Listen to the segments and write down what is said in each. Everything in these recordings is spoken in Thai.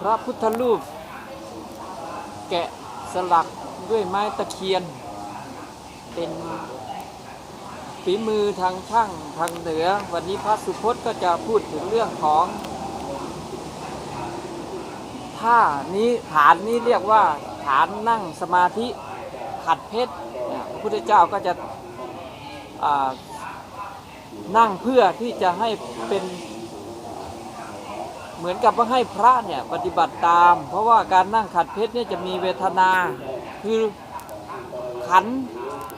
พระพุทธรูป แกะสลักด้วยไม้ตะเคียน เป็นฝีมือทางช่างทางเหนือ วันนี้พระสุพจน์ก็จะพูดถึงเรื่องของท่านี้ฐานนี้เรียกว่าฐานนั่งสมาธิขัดเพชรพระพุทธเจ้าก็จะนั่งเพื่อที่จะให้เป็น เหมือนกับว่าให้พระเนี่ยปฏิบัติตาม เพราะว่าการนั่งขัดเพชรเนี่ยจะมีเวทนา คือขัน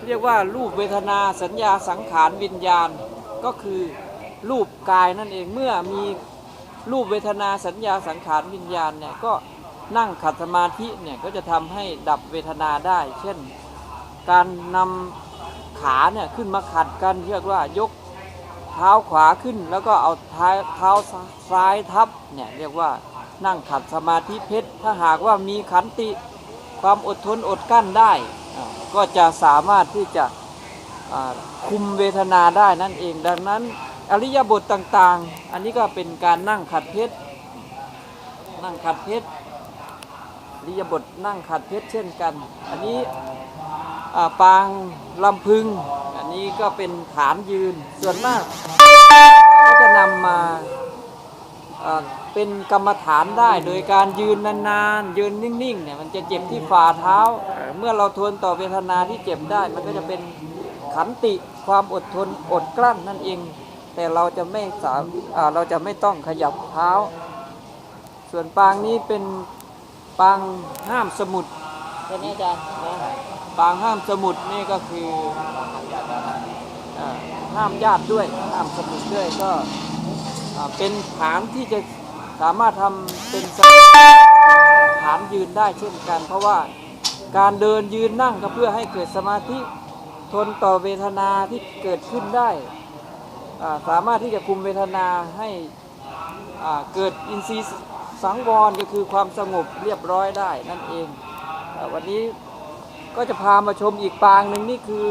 เรียกว่ารูปเวทนาสัญญาสังขารวิญญาณ ก็คือรูปกายนั่นเองเมื่อมีรูปเวทนาสัญญาสังขารวิญญาณเนี่ยก็นั่งขัดสมาธิเนี่ยก็จะทำให้ดับเวทนาได้ เช่น การนำขาเนี่ยขึ้นมาขัดกันเรียกว่ายก เท้าขวาขึ้นแล้วก็เอาเท้าเท้าซ้ายทับเนี่ยเรียกว่านั่งขัดสมาธิเพชร ถ้าหากว่ามีขันติความอดทนอดกั้นได้ ก็จะสามารถที่จะคุมเวทนาได้นั่นเอง ดังนั้นอริยบทต่างๆ อันนี้ก็เป็นการนั่งขัดเพชร นั่งขัดเพชรอริยบทนั่งขัดเพชรเช่นกัน อันนี้ปางลำพึง นี้ก็เป็นฐานยืนส่วนมากก็จะนำมาเป็นกรรมฐานได้ โดยการยืนนานๆยืนนิ่งๆเนี่ยมันจะเจ็บที่ฝ่าเท้า เมื่อเราทนต่อเวทนาที่เจ็บได้ มันก็จะเป็นขันติความอดทนอดกลั้นนั่นเอง แต่เราจะไม่สามเราจะไม่ต้องขยับเท้า ส่วนปางนี้เป็นปางห้ามสมุดใช่ไหมอาจารย์นะ ปางห้ามสมุดนี่ก็คือห้ามญาติด้วยห้ามสมุดด้วยก็เป็นฐานที่จะสามารถทำเป็นฐานยืนได้เช่นกัน เพราะว่าการเดินยืนนั่งก็เพื่อให้เกิดสมาธิทนต่อเวทนาที่เกิดขึ้นได้ สามารถที่จะคุมเวทนาให้เกิดอินทรีย์สังวรก็คือความสงบเรียบร้อยได้นั่นเองอวันนี้ ก็จะพามาชมอีกปางหนึ่งนี่คือ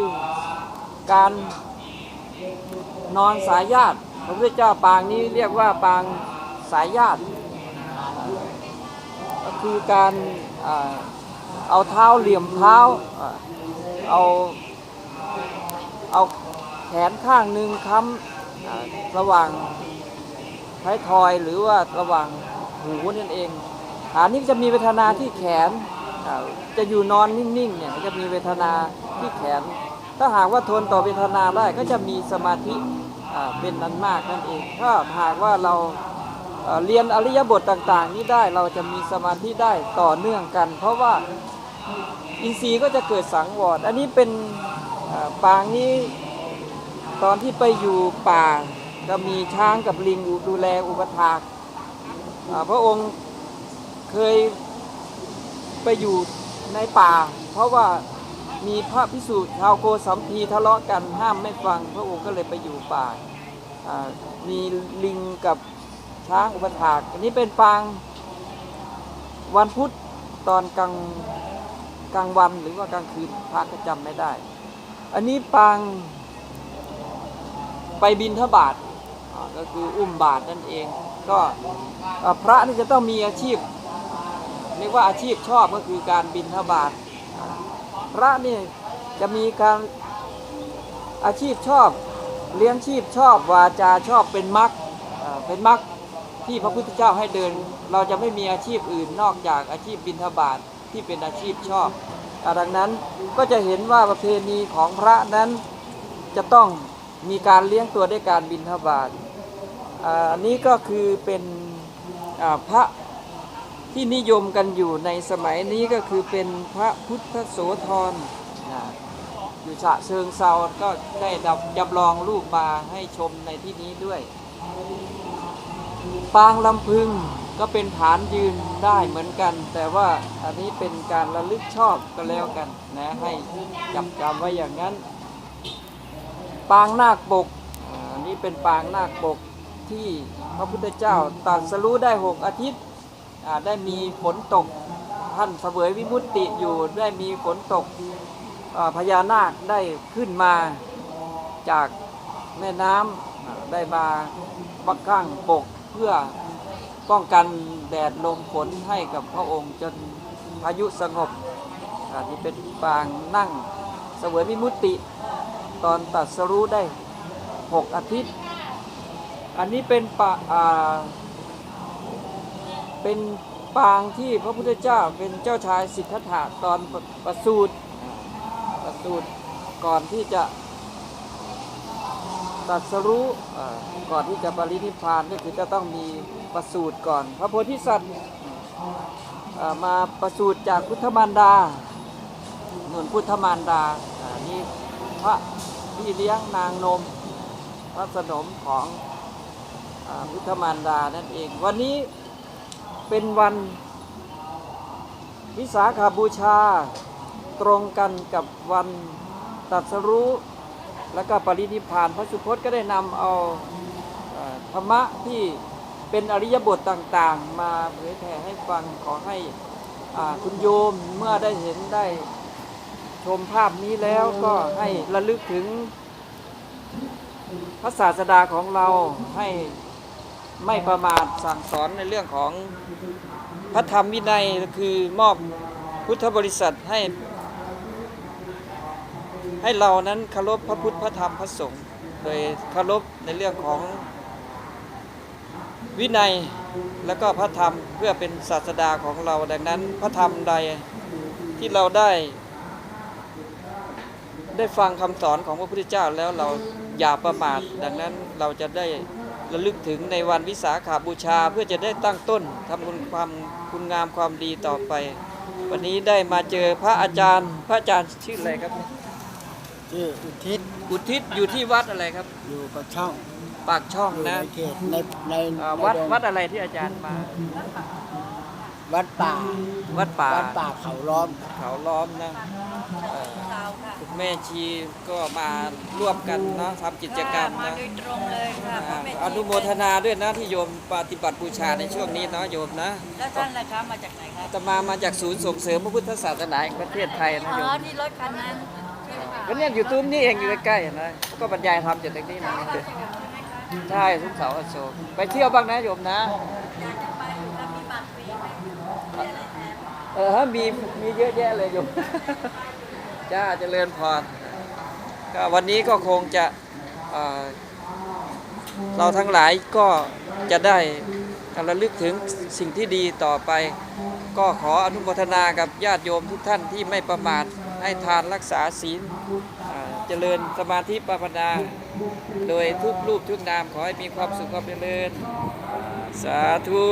การนอนสายญาติพระพุทธเจ้าปางนี้เรียกว่าปางสายญาติ ก็คือการอเอาเท้าเหลี่ยมเท้าอเอาเอาแขนข้างหนึ่งค้ำระหว่างท้ายทอยหรือว่าระหว่างหูนั่นเองอันนี้จะมีเวทนาที่แขน จะอยู่นอนนิ่งๆเนี่ยจะมีเวทนาที่แขน ถ้าหากว่าทนต่อเวทนาได้ก็จะมีสมาธิเป็นนั้นมากนั่นเองถ้าหากว่าเราเรียนอริยบทต่างๆ นี้ได้เราจะมีสมาธิได้ต่อเนื่องกัน เพราะว่าอินทรีย์ก็จะเกิดสังวรอันนี้เป็นปางนี้ตอนที่ไปอยู่ป่าก็มีช้างกับลิงดูแลอุปถากพระองค์เคย ไปอยู่ในป่า เพราะว่ามีพระพิสุชาวโกสัมพีทะเลาะกันห้ามไม่ฟัง พระองค์ก็เลยไปอยู่ป่า มีลิงกับช้างอุปถากอันนี้เป็นปางวันพุธตอนกลางกลางวันหรือว่ากลางคืนพระก็จำไม่ได้ อันนี้ปางไปบินทบาทก็คืออุ้มบาทนั่นเอง ก็พระนี่จะต้องมีอาชีพ เรียกว่าอาชีพชอบก็คือการบินทบาทพระนี่จะมีการอาชีพชอบเลี้ยงชีพชอบวาจาชอบเป็นมักเป็นมักที่พระพุทธเจ้าให้เดิน เราจะไม่มีอาชีพอื่นนอกจากอาชีพบินทบาทที่เป็นอาชีพชอบดังนั้นก็จะเห็นว่าประเพณีของพระนั้นจะต้องมีการเลี้ยงตัวด้วยการบินทบาทอันนี้ก็คือเป็นพระ ที่นิยมกันอยู่ในสมัยนี้ก็คือเป็นพระพุทธโสธรนะอยู่ฉะเชิงเซาก็ได้ดับจำลองรูปมาให้ชมในที่นี้ด้วย ปางลำพึงก็เป็นฐานยืนได้เหมือนกัน แต่ว่าอันนี้เป็นการระลึกชอบก็แล้วกันนะให้จำจำไว้อย่างนั้น ปางนาคปกอันนี้เป็นปางนาคปกที่พระพุทธเจ้าตรัสรู้ได้หกอาทิตย์ ได้มีฝนตกท่านเสวยวิมุตติอยู่ได้มีฝนตกพญานาคได้ขึ้นมาจากแม่น้ำได้มาบักข้างปกเพื่อป้องกันแดดลมฝนให้กับพระองค์จนพายุสงบอ่าที่เป็นปางนั่งเสวยวิมุตติ ตอนตัดสรู้ได้หกอาทิตย์ อันนี้เป็นปะ เป็นปางที่พระพุทธเจ้าเป็นเจ้าชายสิทธัตถะตอนประสูติประสูติก่อนที่จะตรัสรู้ก่อนที่จะปรินิพพานก็คือจะต้องมีประสูติก่อน พระโพธิสัตว์มาประสูติจากพุทธมารดาหนุนพุทธมารดานี่พระพี่เลี้ยงนางนม พระสนมของพุทธมารดานั่นเองวันนี้ เป็นวันวิสาขาบูชาตรงกันกับวันตรัสรู้และก็ปรินิพานพระสุพจน์ก็ได้นำเอาธรรมะที่เป็นอริยบทต่างๆ มาเผยแผ่ให้ฟังขอให้คุณโยมเมื่อได้เห็นได้ชมภาพนี้แล้วก็ให้ระลึกถึงพระศาสดาของเราให้ ไม่ประมาทสั่งสอนในเรื่องของพระธรรมวินัยคือมอบพุทธบริษัทให้ ให้เรานั้นเคารพพระพุทธพระธรรมพระสงฆ์โดยเคารพในเรื่องของวินัยและก็พระธรรมเพื่อเป็นศาสดาของเราดังนั้น พระธรรมใดที่เราได้ ได้ฟังคำสอนของพระพุทธเจ้าแล้วเราอย่าประมาทดังนั้นเราจะได้ ระลึกถึงในวันวิสาขาบูชาเพื่อจะได้ตั้งต้นทำคุณความคุณงามความดีต่อไป วันนี้ได้มาเจอพระอาจารย์ พระอาจารย์ชื่ออะไรครับ ชื่ออุทิศอุทิศอยู่ที่วัดอะไรครับ อยู่กับช่องปากช่องอยู่นะในเขตในในอ่าในวัดดงวัดอะไรที่อาจารย์มา วัดป่าวัดป่าวัดป่าเขาล้อม เขาล้อมนะเอ่อ คุณแม่ชีก็มาร่วมกันเนาะทำกิจกรรมมานะโดยตรงเลยค่ะพ่อแม่อนุโมทนาด้วยนะที่โยมปฏิบัติบูชาในช่วงนี้เนาะโยมนะแล้วท่านล่ะคะมาจากไหนคะจะมามาจากศูนย์ส่งเสริมพระพุทธศาสนาแห่งประเทศไทยนะอ๋โยอมนี่รถคันนั้นก็เนี่ยอยู่ตุ้มนี่เองอยู่ใกล้ๆนะก็บรรยายธรรมจากตรงนี้นะใช่ทุกเสาร์อาทิตย์ไปเที่ยวบ้างนะโยมนะ อยากจะไปแล้วมีบัตรฟรีไหมมีอะไรแถม เออฮะมีมีเยอะแยะเลยโยม จ้าเจริญพรก็วันนี้ก็คงจะเเราทั้งหลายก็จะได้ระลึกถึงสิ่งที่ดีต่อไป ก็ขออนุโมทนากับญาติโยมทุกท่านที่ไม่ประมาทให้ทานรักษาศีลเจริญสมาธิปภาวนาโดยทุกรูปทุกนามขอให้มีความสุขความเจริญ สาธุ